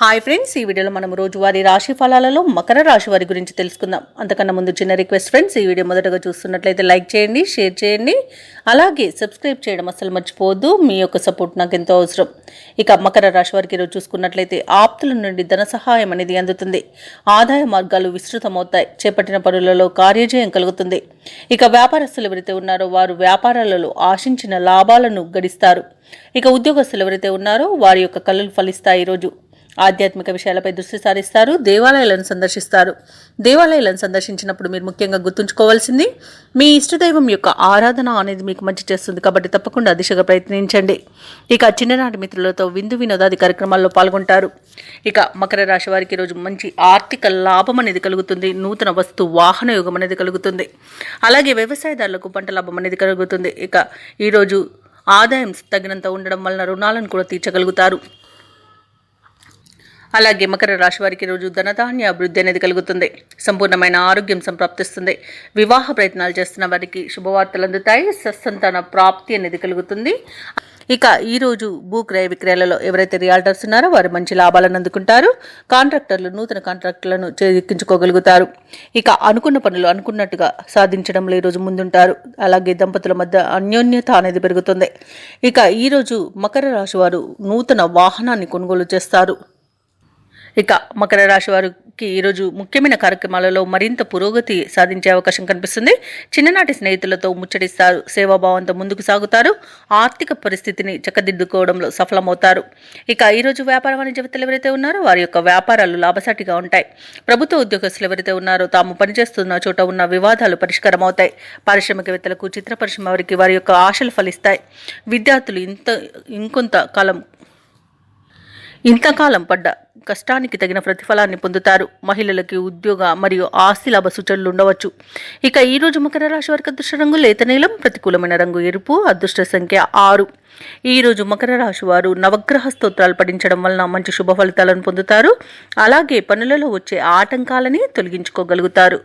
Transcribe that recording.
Hi friends ఈ వీడియోలో మనం రోజువారీ రాశి ఫలాలలో మకర రాశి వారి గురించి తెలుసుకుందాం. అంతకన్నా ముందు చిన్న రిక్వెస్ట్ ఫ్రెండ్స్ ఈ వీడియో మొదటగా చూస్తున్నట్లయితే లైక్ చేయండి షేర్ చేయండి. అలాగే సబ్స్క్రైబ్ చేయడం అసలు మర్చిపోవద్దు మీ యొక్క సపోర్ట్ నాకు ఎంతో అవసరం. ఇక మకర రాశి వారికి ఈరోజు చూసుకున్నట్లయితే ఆప్తుల నుండి ధన సహాయం అనేది అందుతుంది. ఆదాయ మార్గాలు విస్తృతమవుతాయి చేపట్టిన పనులలో కార్యజయం కలుగుతుంది. ఇక వ్యాపారస్తులు ఎవరైతే ఉన్నారో వారు వ్యాపారాలలో ఆశించిన లాభాలను గడిస్తారు. ఇక ఉద్యోగస్తులు ఎవరైతే ఉన్నారో వారి యొక్క కళలు ఫలిస్తాయి ఈరోజు. ఆధ్యాత్మిక విషయాలపై దృష్టి సారిస్తారు దేవాలయాలను సందర్శిస్తారు. దేవాలయాలను సందర్శించినప్పుడు మీరు ముఖ్యంగా గుర్తుంచుకోవాల్సింది మీ ఇష్టదైవం యొక్క ఆరాధన అనేది మీకు మంచి చేస్తుంది కాబట్టి తప్పకుండా ఆ దిశగా ప్రయత్నించండి. ఇక చిన్ననాటి మిత్రులతో విందు వినోదాది కార్యక్రమాల్లో పాల్గొంటారు. ఇక మకర రాశి వారికి ఈరోజు మంచి ఆర్థిక లాభం అనేది కలుగుతుంది నూతన వస్తు వాహన యోగం అనేది కలుగుతుంది. అలాగే వ్యవసాయదారులకు పంట లాభం అనేది కలుగుతుంది. ఇక ఈరోజు ఆదాయం తగినంత ఉండడం వలన రుణాలను కూడా తీర్చగలుగుతారు. అలాగే మకర రాశి వారికి రోజు ధనధాన్య అభివృద్ధి అనేది కలుగుతుంది. సంపూర్ణమైన ఆరోగ్యం సంప్రాప్తిస్తుంది. వివాహ ప్రయత్నాలు చేస్తున్న వారికి శుభవార్తలు అందుతాయి. సత్సంతాన ప్రాప్తి అనేది కలుగుతుంది. ఇక ఈరోజు భూ క్రయ విక్రయాలలో ఎవరైతే రియాల్టర్స్ ఉన్నారో వారు మంచి లాభాలను అందుకుంటారు. కాంట్రాక్టర్లు నూతన కాంట్రాక్టులను చేజిక్కించుకోగలుగుతారు. ఇక అనుకున్న పనులు అనుకున్నట్టుగా సాధించడంలో ఈరోజు ముందుంటారు. అలాగే దంపతుల మధ్య అన్యోన్యత అనేది పెరుగుతుంది. ఇక ఈరోజు మకర రాశి వారు నూతన వాహనాన్ని కొనుగోలు చేస్తారు. ఇక మకర రాశి వారికి ఈరోజు ముఖ్యమైన కార్యక్రమాలలో మరింత పురోగతి సాధించే అవకాశం కనిపిస్తుంది. చిన్ననాటి స్నేహితులతో ముచ్చటిస్తారు. సేవాభావంతో ముందుకు సాగుతారు. ఆర్థిక పరిస్థితిని చక్కదిద్దుకోవడంలో సఫలమవుతారు. ఇక ఈరోజు వ్యాపార వాణిజ్యవేత్తలు ఎవరైతే ఉన్నారో వారి యొక్క వ్యాపారాలు లాభసాటిగా ఉంటాయి. ప్రభుత్వ ఉద్యోగస్తులు ఎవరైతే ఉన్నారో తాము పనిచేస్తున్న చోట ఉన్న వివాదాలు పరిష్కారం అవుతాయి పారిశ్రామికవేత్తలకు చిత్ర పరిశ్రమ వారికి వారి యొక్క ఆశలు ఫలిస్తాయి. విద్యార్థులు ఇంత ఇంకొంత కాలం ఇంతకాలం పడ్డ కష్టానికి తగిన ప్రతిఫలాన్ని పొందుతారు. మహిళలకి ఉద్యోగ మరియు ఆస్తి లాభ సూచనలు ఉండవచ్చు. ఇక ఈ రోజు మకర రాశి వారికి అదృష్ట రంగు లేత నీలం ప్రతికూలమైన రంగు ఎరుపు అదృష్ట సంఖ్య ఆరు. ఈ రోజు మకర రాశి వారు నవగ్రహ స్తోత్రాలు పఠించడం వలన మంచి శుభ ఫలితాలను పొందుతారు. అలాగే పనులలో వచ్చే ఆటంకాలని తొలగించుకోగలుగుతారు.